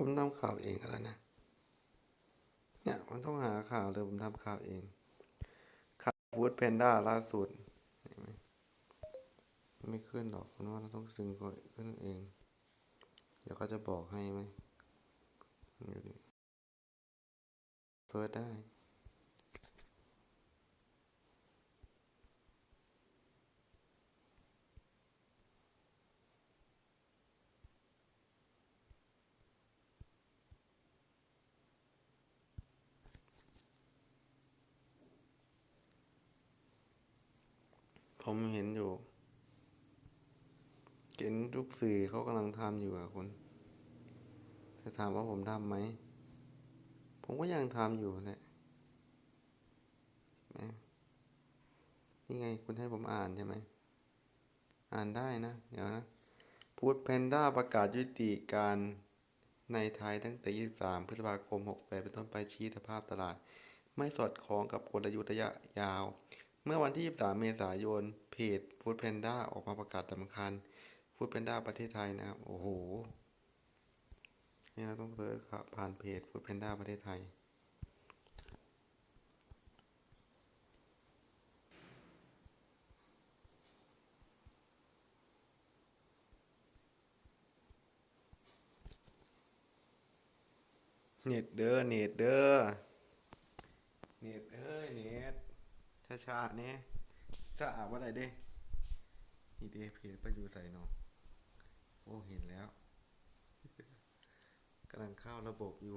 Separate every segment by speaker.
Speaker 1: ผมทำข่าวเองแล้วนะ เนี่ยมันต้องหาข่าวเลยผมทำข่าวเอง ข่าวฟูดแพนด้าล่าสุดเห็นไหมไม่ขึ้นหรอกเพราะว่าเราต้องซึงก่อนขึ้นเอง เดี๋ยวเขาจะบอกให้ไหมดูดิเฟิร์สได้ ผมเห็นอยู่เห็นทุกสื่อเขากำลังทำอยู่อะคุณจะถามว่าผมทำไหม ผมก็ยังทำอยู่แหละนี่ไงคุณให้ผมอ่านใช่ไหม อ่านได้นะ เดี๋ยวนะฟูดแพนด้าประกาศยุติการในไทยตั้งแต่ 23 พฤษภาคม 68 เป็นต้นไปชี้สภาพตลาด ไม่สอดคล้องกับกลยุทธ์ระยะยาว เมื่อวันที่ 23 เมษายน เพจ Food Panda ออกมาประกาศสำคัญ Food Panda ประเทศไทยนะครับ โอ้โห นี่เราต้องเสิร์ชครับผ่านเพจ Food Panda ประเทศไทย เน็ตเด้อ เน็ตเด้อ เน็ตเอ้ย เน็ต ช้าช้าเนี่ยสะอาดว่าไรเด้ นี่เด้เพจไปอยู่ใส่เนาะโอ้เห็นแล้วกำลังเข้าระบบอยู่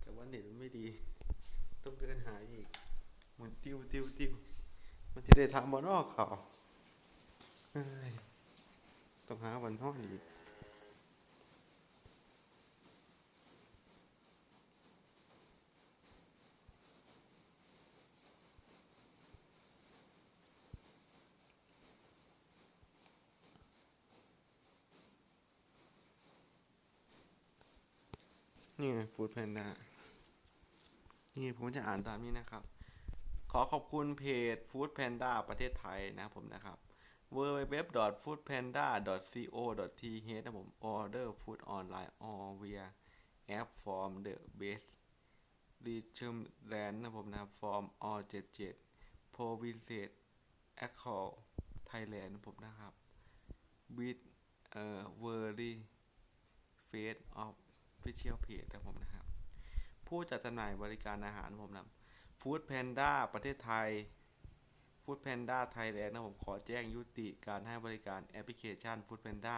Speaker 1: แต่ว่าเน็ตมันไม่ดี ต้องเดินหาอีกเหมือนติวติวติวมันจะได้ทำบอนอกเขาต้องหาวันนอนอีก นี่ไงฟู้ดแพนด้านี่ผมจะอ่านตามนี้นะครับ ขอขอบคุณเพจ Food Panda ประเทศไทยนะครับผมนะครับ www.foodpanda.co.th นะผม order food online or via app from the best region land นะผมนะครับ from all 77 provinces across Thailand นะผมนะครับ with เอ่อ very face of official page นะผมนะครับ ผู้จัดจำหน่ายบริการอาหารผมนะครับ Food Panda ประเทศไทย Food Panda Thailand นะผมขอแจ้งยุติการให้บริการแอปพลิเคชัน Food Panda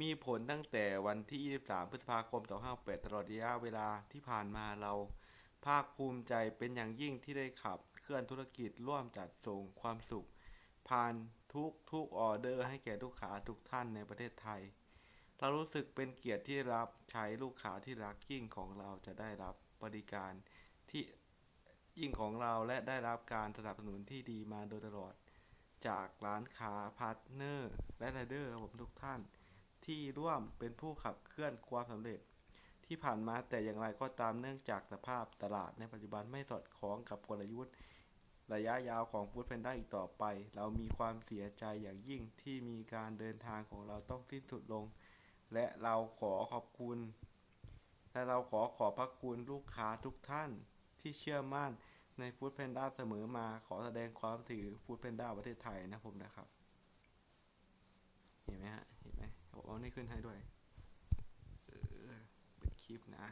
Speaker 1: มีผลตั้งแต่วันที่ 23 พฤษภาคม 2568 ตลอดระยะเวลาที่ผ่านมาเราภาคภูมิใจเป็นอย่างยิ่งที่ได้ขับ เคลื่อนธุรกิจร่วมจัดส่งความสุข ผ่านทุกทุกออเดอร์ให้แก่ลูกค้าทุกท่านในประเทศไทย เรารู้สึกเป็นเกียรติที่รับใช้ลูกค้าที่รักยิ่งของเราจะได้รับบริการที่ยิ่งของเราและได้รับการสนับสนุนที่ดีมาโดยตลอด จากร้านค้าพาร์ทเนอร์และไรเดอร์ผมทุกท่าน ที่ร่วมเป็นผู้ขับเคลื่อนความสำเร็จ ที่ผ่านมาแต่อย่างไรก็ตามเนื่องจากสภาพตลาดในปัจจุบันไม่สอดคล้องกับกลยุทธ์ระยะยาวของฟู้ดแพนด้าอีกต่อไป เรามีความเสียใจอย่างยิ่งที่มีการเดินทางของเราต้องสิ้นสุดลง และเราขอขอบคุณ และเราขอขอบพระคุณลูกค้าทุกท่านที่เชื่อมั่นในฟู้ดแพนด้าเสมอมาขอแสดงความถือฟู้ดแพนด้าประเทศไทยนะผมนะครับ เห็นไหมฮะ เห็นไหมผมเอานี่ขึ้นให้ด้วย เออเป็นคลิปนะ